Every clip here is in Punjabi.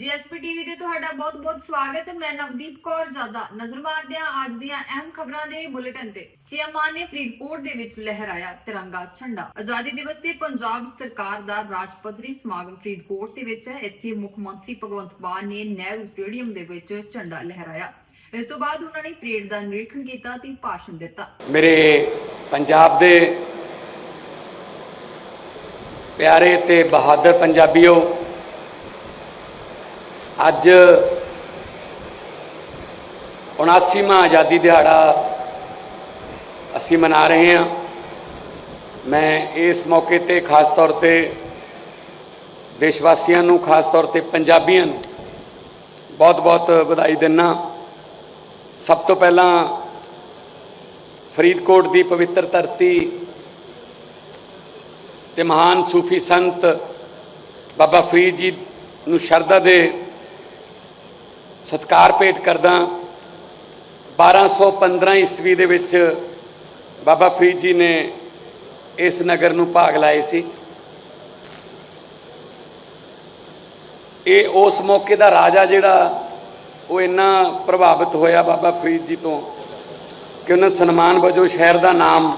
ਜੀਐਸਪੀ ਟੀਵੀ ਤੇ ਤੁਹਾਡਾ ਬਹੁਤ-ਬਹੁਤ ਸਵਾਗਤ ਹੈ। ਮੈਂ ਨਵਦੀਪ ਕੌਰ ਜਾਦਾ ਨਜ਼ਰ ਮਾਰਦੇ ਹਾਂ ਅੱਜ ਦੀਆਂ ਅਹਿਮ ਖਬਰਾਂ ਦੇ ਬੁਲੇਟਿਨ ਤੇ। ਸੀਐਮ ਮਾਨ ਨੇ ਫਰੀਦਕੋਟ ਦੇ ਵਿੱਚ ਲਹਿਰਾਇਆ ਤਿਰੰਗਾ ਝੰਡਾ। ਆਜ਼ਾਦੀ ਦਿਵਸ ਤੇ ਪੰਜਾਬ ਸਰਕਾਰ ਦਾ ਰਾਜਪੱਧਰੀ ਸਮਾਗਮ ਫਰੀਦਕੋਟ ਦੇ ਵਿੱਚ ਹੈ। ਇੱਥੇ ਮੁੱਖ ਮੰਤਰੀ ਭਗਵੰਤ ਮਾਨ ਨੇ ਨਹਿਰੂ ਸਟੇਡੀਅਮ ਦੇ ਵਿੱਚ ਝੰਡਾ ਲਹਿਰਾਇਆ ਇਸ ਤੋਂ ਬਾਅਦ ਉਹਨਾਂ ਨੇ ਪਰੇਡ ਦਾ ਨਿਰੀਖਣ ਕੀਤਾ ਤੇ ਭਾਸ਼ਣ ਦਿੱਤਾ। ਮੇਰੇ ਪੰਜਾਬ ਦੇ ਪਿਆਰੇ ਤੇ ਬਹਾਦਰ ਪੰਜਾਬੀਓ ਅੱਜ 79ਵਾਂ ਆਜ਼ਾਦੀ ਦਿਹਾੜਾ ਅਸੀਂ ਮਨਾ ਰਹੇ ਹਾਂ। ਮੈਂ ਇਸ ਮੌਕੇ ਤੇ ਖਾਸ ਤੌਰ ਤੇ ਦੇਸ਼ ਵਾਸੀਆਂ ਨੂੰ, ਖਾਸ ਤੌਰ ਤੇ ਪੰਜਾਬੀਆਂ ਨੂੰ ਬਹੁਤ-ਬਹੁਤ ਵਧਾਈ ਦਿੰਦਾ ਸਭ ਤੋਂ ਪਹਿਲਾਂ ਫਰੀਦਕੋਟ ਦੀ ਪਵਿੱਤਰ ਧਰਤੀ ਤੇ ਮਹਾਨ ਸੂਫੀ ਸੰਤ ਬਾਬਾ ਫਰੀਦ ਜੀ ਨੂੰ ਸ਼ਰਧਾ ਦੇ ਸਤਕਾਰ ਭੇਟ ਕਰਦਾ 1215 ਈਸਵੀ ਦੇ ਵਿੱਚ ਬਾਬਾ ਫਰੀਦ ਜੀ ਨੇ ਇਸ ਨਗਰ ਨੂੰ ਭਾਗ ਲਾਏ ਸੀ। ਇਹ ਉਸ ਮੌਕੇ ਦਾ ਰਾਜਾ ਜਿਹੜਾ ਉਹ ਇੰਨਾ ਪ੍ਰਭਾਵਿਤ ਹੋਇਆ ਬਾਬਾ ਫਰੀਦ ਜੀ ਤੋਂ ਕਿ ਉਹਨਾਂ ਸਨਮਾਨ ਵਜੋਂ ਸ਼ਹਿਰ ਦਾ ਨਾਮ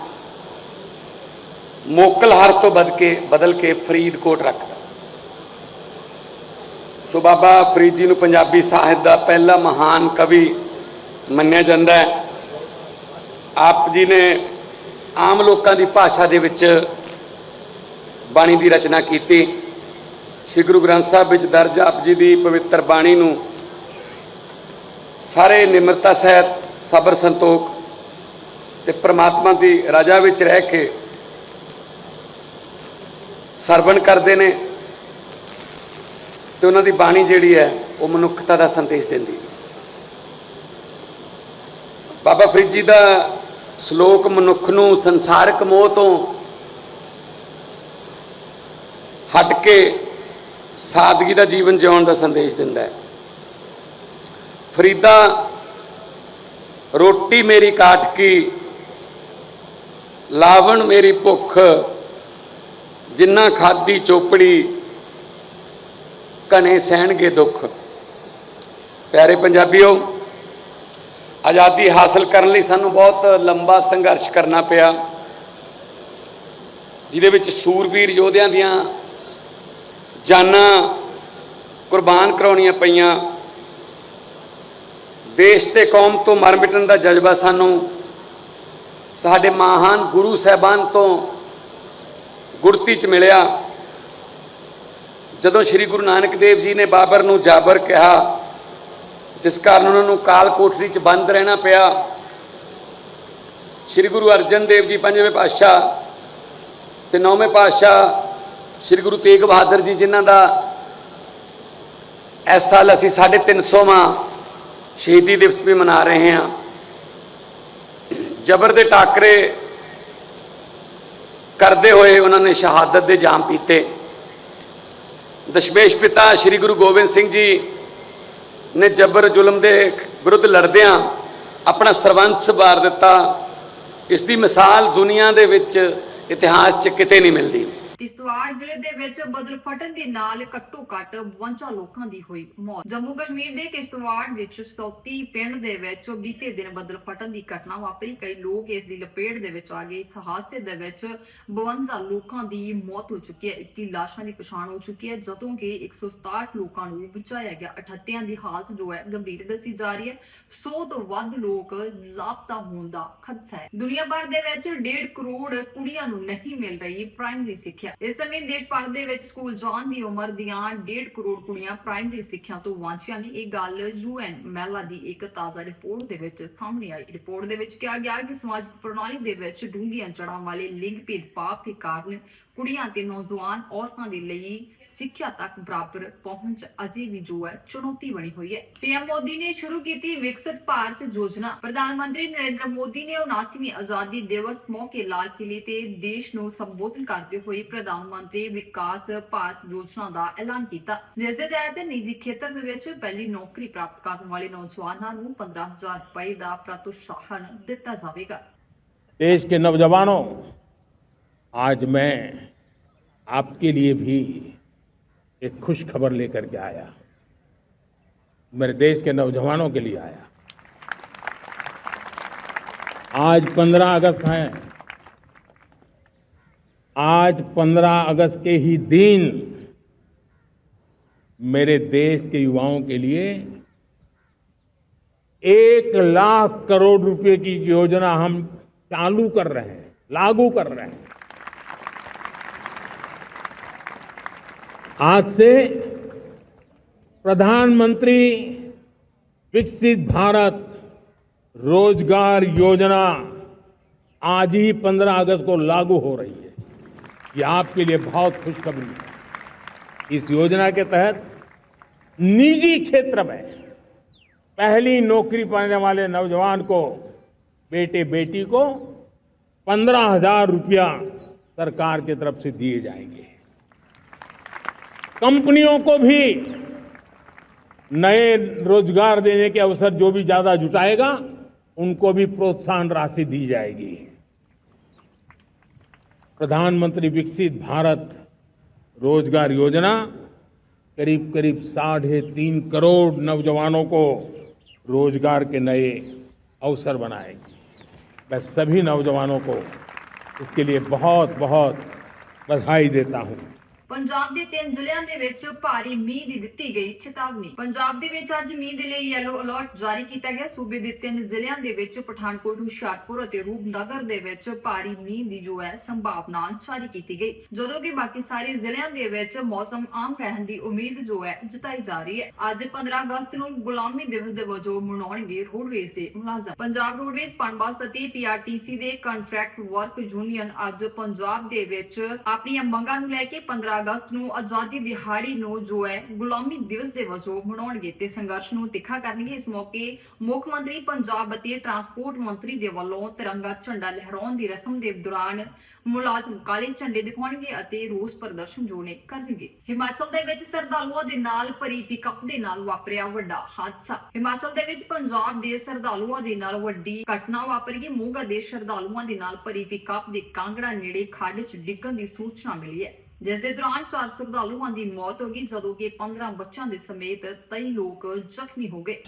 ਮੋਕਲਹਰ ਤੋਂ ਬਦਲ ਕੇ ਬਦਲ ਕੇ ਫਰੀਦਕੋਟ ਰੱਖ ਸੋ ਬਾਬਾ ਫਰੀਦ ਜੀ ਨੂੰ ਪੰਜਾਬੀ ਸਾਹਿਤ ਦਾ ਪਹਿਲਾ ਮਹਾਨ ਕਵੀ ਮੰਨਿਆ ਜਾਂਦਾ ਹੈ। ਆਪ ਜੀ ਨੇ ਆਮ ਲੋਕਾਂ ਦੀ ਭਾਸ਼ਾ ਦੇ ਵਿੱਚ ਬਾਣੀ ਦੀ ਰਚਨਾ ਕੀਤੀ। ਸ੍ਰੀ ਗੁਰੂ ਗ੍ਰੰਥ ਸਾਹਿਬ ਵਿੱਚ ਦਰਜ ਆਪ ਜੀ ਦੀ ਪਵਿੱਤਰ ਬਾਣੀ ਨੂੰ ਸਾਰੇ ਨਿਮਰਤਾ ਸਹਿਤ ਸਬਰ ਸੰਤੋਖ ਤੇ ਪ੍ਰਮਾਤਮਾ ਦੀ ਰਾਜਾ ਵਿੱਚ ਰਹਿ ਕੇ ਸਰਵਣ ਕਰਦੇ ਨੇ। ਤੇ ਉਹਨਾਂ ਦੀ ਬਾਣੀ ਜਿਹੜੀ ਹੈ, ਉਹ ਮਨੁੱਖਤਾ ਦਾ ਸੰਦੇਸ਼ ਦਿੰਦੀ ਹੈ। ਬਾਬਾ ਫਰੀਦ ਜੀ ਦਾ ਸ਼ਲੋਕ ਮਨੁੱਖ ਨੂੰ ਸੰਸਾਰਕ ਮੋਹ ਤੋਂ ਹਟ ਕੇ ਸਾਦਗੀ ਦਾ ਜੀਵਨ ਜਿਉਣ ਦਾ ਸੰਦੇਸ਼ ਦਿੰਦਾ ਹੈ। ਫਰੀਦਾ, ਰੋਟੀ ਮੇਰੀ ਕਾਟ ਕੀ, ਲਾਵਣ ਮੇਰੀ ਭੁੱਖ, ਜਿੰਨਾ ਖਾਦੀ ਚੋਪੜੀ ਕਨੇ ਸਹਿਣਗੇ ਦੁੱਖ। ਪਿਆਰੇ ਪੰਜਾਬੀਓ, ਆਜ਼ਾਦੀ ਹਾਸਲ ਕਰਨ ਲਈ ਸਾਨੂੰ ਬਹੁਤ ਲੰਬਾ ਸੰਘਰਸ਼ ਕਰਨਾ ਪਿਆ। ਜਿਹਦੇ ਵਿੱਚ ਸੂਰਵੀਰ ਯੋਧਿਆਂ ਦੀਆਂ ਜਾਨਾਂ ਕੁਰਬਾਨ ਕਰਾਉਣੀਆਂ ਪਈਆਂ। ਦੇਸ਼ ਤੇ ਕੌਮ ਤੋਂ ਮਰ ਮਿਟਣ ਦਾ ਜਜ਼ਬਾ ਸਾਨੂੰ ਸਾਡੇ ਮਹਾਨ ਗੁਰੂ ਸਾਹਿਬਾਨ ਤੋਂ ਗੁਰਤੀ ਚ ਮਿਲਿਆ। ਜਦੋਂ ਸ੍ਰੀ ਗੁਰੂ ਨਾਨਕ ਦੇਵ ਜੀ ਨੇ ਬਾਬਰ ਨੂੰ ਜਾਬਰ ਕਿਹਾ, ਜਿਸ ਕਾਰਨ ਉਹਨਾਂ ਨੂੰ ਕਾਲ ਕੋਠੜੀ ਚ ਬੰਦ ਰਹਿਣਾ ਪਿਆ, ਸ੍ਰੀ ਗੁਰੂ ਅਰਜਨ ਦੇਵ ਜੀ ਪੰਜਵੇਂ ਪਾਤਸ਼ਾਹ ਤੇ ਨੌਵੇਂ ਪਾਤਸ਼ਾਹ ਸ੍ਰੀ ਗੁਰੂ ਤੇਗ ਬਹਾਦਰ ਜੀ, ਜਿਨ੍ਹਾਂ ਦਾ ਇਸ ਸਾਲ ਅਸੀਂ 350ਵਾਂ ਸ਼ਹੀਦੀ ਦਿਵਸ ਵੀ ਮਨਾ ਰਹੇ ਹਾਂ। ਜਬਰ ਦੇ ਟਾਕਰੇ ਕਰਦੇ ਹੋਏ ਉਹਨਾਂ ਨੇ ਸ਼ਹਾਦਤ ਦੇ ਜਾਮ ਪੀਤੇ। ਦਸ਼ਮੇਸ਼ ਪਿਤਾ ਸ੍ਰੀ ਗੁਰੂ ਗੋਬਿੰਦ ਸਿੰਘ ਜੀ ਨੇ ਜਬਰ ਜ਼ੁਲਮ ਦੇ ਵਿਰੁੱਧ ਲੜਦਿਆਂ ਆਪਣਾ ਸਰਵੰਸ ਵਾਰ ਦਿੱਤਾ। ਇਸ ਦੀ ਮਿਸਾਲ ਦੁਨੀਆ ਦੇ ਵਿੱਚ ਇਤਿਹਾਸ 'ਚ ਕਿਤੇ ਨਹੀਂ ਮਿਲਦੀ। ਕਿਸ਼ਤਵਾੜ ਜ਼ਿਲ੍ਹੇ ਦੇ ਵਿੱਚ ਬਦਲ ਫਟਣ ਦੇ ਨਾਲ ਘੱਟੋ ਘੱਟ 52 ਲੋਕਾਂ ਦੀ ਹੋਈ ਮੌਤ। ਜੰਮੂ ਕਸ਼ਮੀਰ ਦੇ ਕਿਸ਼ਤਵਾੜ ਵਿੱਚ ਸੌਤੀ ਪਿੰਡ ਦੇ ਵਿੱਚ ਬੀਤੇ ਦਿਨ ਬਦਲ ਫਟਣ ਦੀ ਘਟਨਾ ਵਾਪਰੀ। ਕਈ ਲੋਕ ਇਸ ਦੀ ਲਪੇਟ ਦੇ ਵਿੱਚ ਆ ਗਏ। ਇਸ ਹਾਦਸੇ ਦੇ ਵਿੱਚ 52 ਲੋਕਾਂ ਦੀ ਮੌਤ ਹੋ ਚੁੱਕੀ ਹੈ। 21 ਲਾਸ਼ਾਂ ਦੀ ਪਛਾਣ ਹੋ ਚੁੱਕੀ ਹੈ, ਜਦੋਂ ਕਿ 167 ਲੋਕਾਂ ਨੂੰ ਬਚਾਇਆ ਗਿਆ। 38 ਦੀ ਹਾਲਤ ਜੋ ਹੈ ਗੰਭੀਰ ਦੱਸੀ ਜਾ ਰਹੀ ਹੈ। 100 ਤੋਂ ਵੱਧ ਲੋਕ ਲਾਪਤਾ ਹੋਣ ਦਾ ਖਦਸ਼ਾ ਹੈ। ਦੁਨੀਆ ਭਰ ਦੇ ਵਿੱਚ 1.5 ਕਰੋੜ ਕੁੜੀਆਂ ਨੂੰ ਨਹੀਂ ਮਿਲ ਰਹੀ ਪ੍ਰਾਇਮਰੀ ਸਿੱਖਿਆ। ਇਸ ਸਮੇਂ ਦੇਸ਼ ਭਰ ਦੇ ਵਿੱਚ ਸਕੂਲ ਜਾਣ ਦੀ ਉਮਰ ਦੀਆਂ 1.5 ਕਰੋੜ ਕੁੜੀਆਂ ਪ੍ਰਾਇਮਰੀ ਸਿੱਖਿਆ ਤੋਂ ਵਾਂਝੀਆਂ ਨੇ। ਇਹ ਗੱਲ ਯੂਐਨ ਮਹਿਲਾ ਦੀ ਇੱਕ ਤਾਜ਼ਾ ਰਿਪੋਰਟ ਦੇ ਵਿੱਚ ਸਾਹਮਣੇ ਆਈ। ਰਿਪੋਰਟ ਦੇ ਵਿੱਚ ਕਿਹਾ ਗਿਆ ਕਿ ਸਮਾਜਿਕ ਪ੍ਰਣਾਲੀ ਦੇ ਵਿੱਚ ਡੂੰਘੀਆਂ ਜੜਾਂ ਵਾਲੇ ਲਿੰਗ ਭੇਦਭਾਵ ਦੇ ਕਾਰਨ ਕੁੜੀਆਂ ਤੇ ਨੌਜਵਾਨ ਔਰਤਾਂ ਦੇ ਲਈ ਸਿੱਖਿਆ ਤੱਕ ਬਰਾਬਰ ਪਹੁੰਚ ਅਜੇ ਵੀ ਜੋ ਹੈ ਚੁਣੌਤੀ ਬਣੀ ਹੋਈ ਹੈ ਪੀਐਮ ਮੋਦੀ ਨੇ ਸ਼ੁਰੂ ਕੀਤੀ ਵਿਕਸਿਤ ਭਾਰਤ ਯੋਜਨਾ ਪ੍ਰਧਾਨ ਮੰਤਰੀ ਨਰਿੰਦਰ ਮੋਦੀ ਨੇ 79ਵੀਂ ਆਜ਼ਾਦੀ ਦਿਵਸ ਮੌਕੇ ਲਾਲ ਕਿਲੇ ਤੇ ਦੇਸ਼ ਨੂੰ ਸੰਬੋਧਨ ਕਰਦੇ ਹੋਏ ਪ੍ਰਧਾਨ ਮੰਤਰੀ ਵਿਕਾਸ ਭਾਰਤ ਯੋਜਨਾ ਦਾ ਐਲਾਨ ਕੀਤਾ ਜਿਸ ਦੇ ਤਹਿਤ ਨਿੱਜੀ ਖੇਤਰ ਦੇ ਵਿੱਚ ਪਹਿਲੀ ਨੌਕਰੀ ਪ੍ਰਾਪਤ ਕਰਨ ਵਾਲੇ ਨੌਜਵਾਨਾਂ ਨੂੰ 15000 ਰੁਪਏ ਦਾ ਪ੍ਰਤੋਤਸਾਹਨ ਦਿੱਤਾ ਜਾਵੇਗਾ देश के नौजवानों आज मैं आपके लिए भी एक खुश खबर लेकर के आया। मेरे देश के नौजवानों के लिए आया। आज 15 अगस्त है। आज 15 अगस्त के ही दिन मेरे देश के युवाओं के लिए एक लाख करोड़ रुपए की योजना हम चालू कर रहे हैं, लागू कर रहे हैं। आज से प्रधानमंत्री विकसित भारत रोज़गार योजना आज ही 15 अगस्त को लागू हो रही है। ये आपके लिए बहुत खुशखबरी है। इस योजना के तहत निजी क्षेत्र में पहली नौकरी पाने वाले नौजवान को बेटे बेटी को पंद्रह हज़ार रुपया सरकार की तरफ़ से दिए जाएँगे। कंपनियों को भी नए रोज़गार देने के अवसर जो भी ज़्यादा जुटाएगा, उनको भी प्रोत्साहन राशि दी जाएगी। प्रधानमंत्री विकसित भारत रोज़गार योजना करीब करीब साढ़े तीन करोड़ नौजवानों को रोज़गार के नए अवसर बनाएगी। मैं सभी नौजवानों को इसके लिए बहुत बहुत बधाई देता हूँ। ਪੰਜਾਬ ਦੇ ਤਿੰਨ ਜ਼ਿਲ੍ਹਿਆਂ ਦੇ ਵਿੱਚ ਭਾਰੀ ਮੀਂਹ ਦੀ ਦਿੱਤੀ ਗਈ ਚੇਤਾਵਨੀ। ਪੰਜਾਬ ਦੇ ਵਿੱਚ ਅੱਜ ਮੀਂਹ ਦੇ ਲਈ ਯੈਲੋ ਅਲਰਟ ਜਾਰੀ ਕੀਤਾ ਗਿਆ। ਸੂਬੇ ਦੇ ਤਿੰਨ ਜ਼ਿਲ੍ਹਿਆਂ ਦੇ ਵਿੱਚ ਪਠਾਨਕੋਟ, ਹੁਸ਼ਿਆਰਪੁਰ ਅਤੇ ਰੂਪਨਗਰ ਦੇ ਵਿੱਚ ਭਾਰੀ ਮੀਂਹ ਦੀ ਜੋ ਹੈ ਸੰਭਾਵਨਾ ਜਾਰੀ ਕੀਤੀ ਗਈ। ਜਦੋਂ ਕਿ ਬਾਕੀ ਸਾਰੇ ਜ਼ਿਲ੍ਹਿਆਂ ਦੇ ਵਿੱਚ ਮੌਸਮ ਆਮ ਰਹਿਣ ਦੀ ਉਮੀਦ ਜੋ ਹੈ ਜਤਾਈ ਜਾ ਰਹੀ ਹੈ। ਅੱਜ 15 ਅਗਸਤ ਨੂੰ ਗੁਲਾਮੀ ਦਿਵਸ ਦੇ ਵਜੋਂ ਮਨਾਉਣਗੇ ਰੋਡਵੇਜ਼ ਦੇ ਮੁਲਾਜ਼ਮ। ਪੰਜਾਬ ਰੋਡਵੇਜ਼ ਪਨਬਸ ਅਤੇ ਪੀਆਰਟੀਸੀ ਦੇ ਕੰਟਰੈਕਟ ਵਰਕ ਯੂਨੀਅਨ ਅੱਜ ਪੰਜਾਬ ਦੇ ਵਿੱਚ ਆਪਣੀਆਂ ਮੰਗਾਂ ਨੂੰ ਲੈ ਕੇ 15 ਅਗਸਤ ਨੂੰ ਆਜ਼ਾਦੀ ਦਿਹਾੜੀ ਨੂੰ ਜੋ ਹੈ ਗੁਲਾਮੀ ਦਿਵਸ ਦੇ ਵਜੋਂ ਮਨਾਉਣਗੇ ਤੇ ਸੰਘਰਸ਼ ਨੂੰ ਤਿੱਖਾ ਕਰਨਗੇ। ਇਸ ਮੌਕੇ ਮੁੱਖ ਮੰਤਰੀ ਪੰਜਾਬ ਅਤੇ ਟਰਾਂਸਪੋਰਟ ਮੰਤਰੀ ਦੇ ਵੱਲੋਂ ਤਿਰੰਗਾ ਝੰਡਾ ਲਹਿਰਾਉਣ ਦੀ ਰਸਮ ਦੇ ਦੌਰਾਨ ਮੁਲਾਜ਼ਮ ਕਾਲੇ ਝੰਡੇ ਦਿਖਾਉਣਗੇ ਅਤੇ ਰੋਸ ਪ੍ਰਦਰਸ਼ਨ ਜੋ ਨੇ ਕਰਨਗੇ। ਹਿਮਾਚਲ ਦੇ ਵਿੱਚ ਸਰਦਾਲੂਆਂ ਦੇ ਨਾਲ ਭਰੀ ਪਿਕਅਪ ਦੇ ਨਾਲ ਵਾਪਰਿਆ ਵੱਡਾ ਹਾਦਸਾ। ਹਿਮਾਚਲ ਦੇ ਵਿੱਚ ਪੰਜਾਬ ਦੇ ਸਰਦਾਲੂਆਂ ਦੇ ਨਾਲ ਵੱਡੀ ਘਟਨਾ ਵਾਪਰੀ। ਹੈ ਮੋਗਾ ਦੇ ਸਰਦਾਲੂਆਂ ਦੇ ਨਾਲ ਭਰੀ ਪਿਕਅਪ ਦੇ ਕਾਂਗੜਾ ਨੇੜੇ ਖੱਡ 'ਚ ਡਿੱਗਣ ਦੀ ਸੂਚਨਾ ਮਿਲੀ ਹੈ। ਜਿਸ ਦੇ ਦੌਰਾਨ ਚਾਰ ਸ਼ਰਧਾਲੂਆਂ ਦੀ ਮੌਤ ਹੋ ਗਈ, ਜਦੋਂ ਕਿ 15 ਬੱਚਿਆਂ ਦੇ ਸਮੇਤ ਕਈ ਲੋਕ ਜ਼ਖਮੀ ਹੋ ਗਏ।